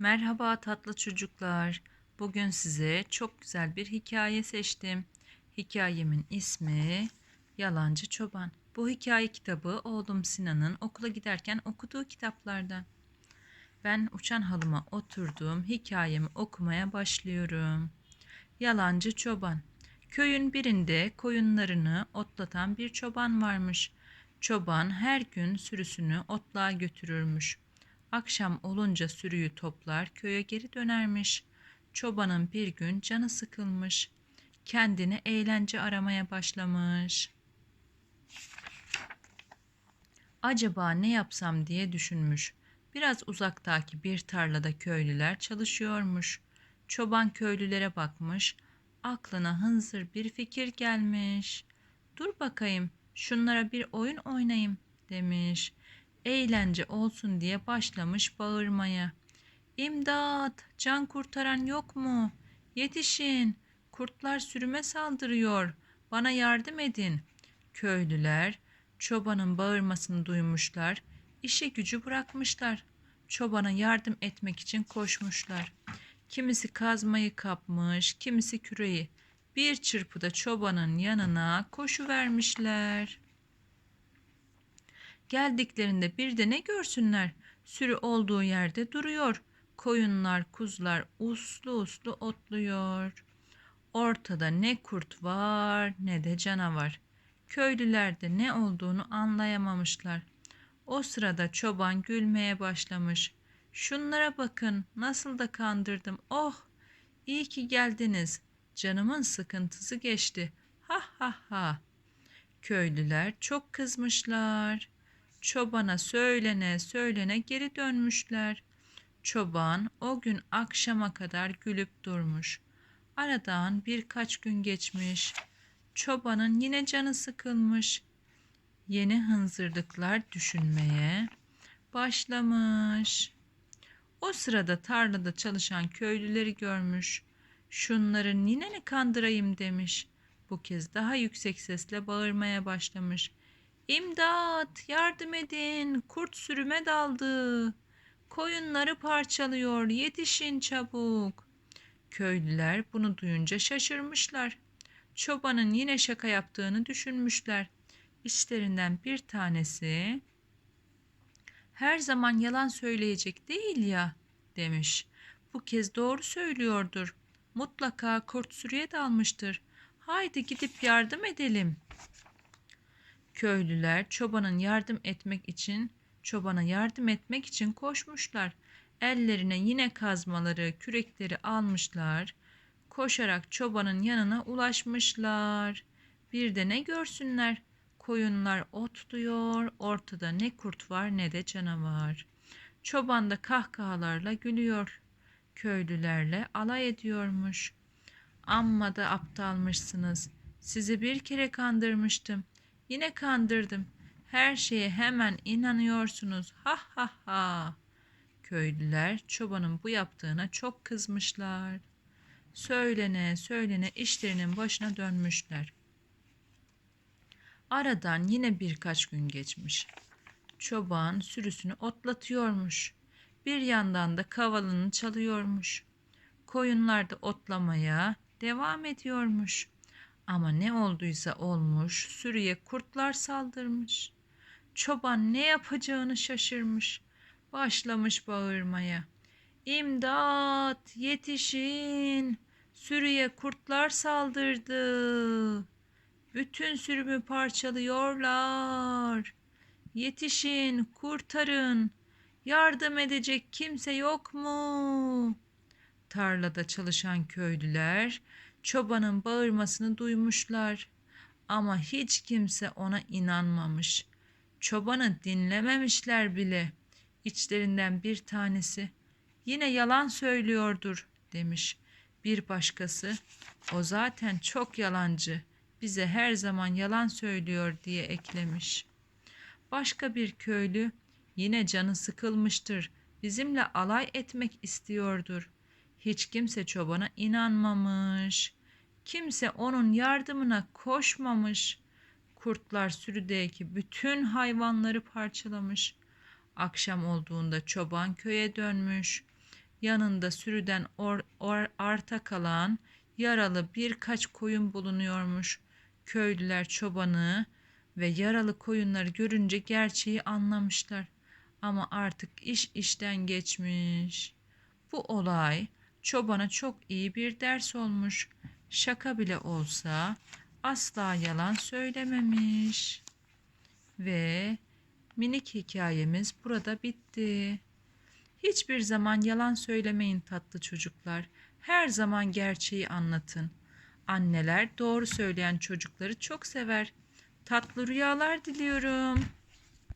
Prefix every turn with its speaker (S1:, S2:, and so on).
S1: Merhaba tatlı çocuklar. Bugün size çok güzel bir hikaye seçtim. Hikayemin ismi Yalancı Çoban. Bu hikaye kitabı oğlum Sinan'ın okula giderken okuduğu kitaplardan. Ben uçan halıma oturdum, hikayemi okumaya başlıyorum. Yalancı Çoban. Köyün birinde koyunlarını otlatan bir çoban varmış. Çoban her gün sürüsünü otluğa götürürmüş. Akşam olunca sürüyü toplar köye geri dönermiş. Çobanın bir gün canı sıkılmış. Kendine eğlence aramaya başlamış. Acaba ne yapsam diye düşünmüş. Biraz uzaktaki bir tarlada köylüler çalışıyormuş. Çoban köylülere bakmış. Aklına hınzır bir fikir gelmiş. Dur bakayım, şunlara bir oyun oynayayım demiş eğlence olsun diye başlamış bağırmaya. İmdat, can kurtaran yok mu? Yetişin, kurtlar sürüme saldırıyor. Bana yardım edin. Köylüler çobanın bağırmasını duymuşlar. İşe gücü bırakmışlar. Çobana yardım etmek için koşmuşlar. Kimisi kazmayı kapmış, kimisi küreği. Bir çırpıda çobanın yanına koşu vermişler. Geldiklerinde bir de ne görsünler? Sürü olduğu yerde duruyor. Koyunlar, kuzular uslu uslu otluyor. Ortada ne kurt var ne de canavar. Köylüler de ne olduğunu anlayamamışlar. O sırada çoban gülmeye başlamış. Şunlara bakın nasıl da kandırdım. Oh iyi ki geldiniz. Canımın sıkıntısı geçti. Ha ha ha. Köylüler çok kızmışlar. Çobana söylene söylene geri dönmüşler. Çoban o gün akşama kadar gülüp durmuş. Aradan birkaç gün geçmiş. Çobanın yine canı sıkılmış. Yeni hınzırlıklar düşünmeye başlamış. O sırada tarlada çalışan köylüleri görmüş. Şunları yine ne kandırayım demiş. Bu kez daha yüksek sesle bağırmaya başlamış. İmdat, yardım edin, kurt sürüme daldı. Koyunları parçalıyor, yetişin çabuk. Köylüler bunu duyunca şaşırmışlar. Çobanın yine şaka yaptığını düşünmüşler. İşlerinden bir tanesi her zaman yalan söyleyecek değil ya demiş. Bu kez doğru söylüyordur. Mutlaka kurt sürüye dalmıştır. Haydi gidip yardım edelim.'' Köylüler çobanın yardım etmek için çobana yardım etmek için koşmuşlar. Ellerine yine kazmaları, kürekleri almışlar. Koşarak çobanın yanına ulaşmışlar. Bir de ne görsünler? Koyunlar otluyor, ortada ne kurt var ne de canavar. Çoban da kahkahalarla gülüyor. Köylülerle alay ediyormuş. Amma da aptalmışsınız. Sizi bir kere kandırmıştım. Yine kandırdım. Her şeye hemen inanıyorsunuz. Ha ha ha. Köylüler çobanın bu yaptığına çok kızmışlar. Söylene söylene işlerinin başına dönmüşler. Aradan yine birkaç gün geçmiş. Çoban sürüsünü otlatıyormuş. Bir yandan da kavalını çalıyormuş. Koyunlar da otlamaya devam ediyormuş. Ama ne olduysa olmuş, sürüye kurtlar saldırmış. Çoban ne yapacağını şaşırmış. Başlamış bağırmaya. İmdat, yetişin. Sürüye kurtlar saldırdı. Bütün sürümü parçalıyorlar. Yetişin, kurtarın. Yardım edecek kimse yok mu? Tarlada çalışan köylüler çobanın bağırmasını duymuşlar ama hiç kimse ona inanmamış. Çobanı dinlememişler bile. İçlerinden bir tanesi yine yalan söylüyordur demiş. Bir başkası o zaten çok yalancı. Bize her zaman yalan söylüyor diye eklemiş. Başka bir köylü yine canı sıkılmıştır. Bizimle alay etmek istiyordur. Hiç kimse çobana inanmamış. Kimse onun yardımına koşmamış. Kurtlar sürüdeki bütün hayvanları parçalamış. Akşam olduğunda çoban köye dönmüş. yanında sürüden or- or- arta kalan yaralı birkaç koyun bulunuyormuş. Köylüler çobanı ve yaralı koyunları görünce gerçeği anlamışlar. Ama artık iş işten geçmiş. Bu olay çobana çok iyi bir ders olmuş. Şaka bile olsa asla yalan söylememiş. Ve minik hikayemiz burada bitti. Hiçbir zaman yalan söylemeyin tatlı çocuklar. Her zaman gerçeği anlatın. Anneler doğru söyleyen çocukları çok sever. Tatlı rüyalar diliyorum.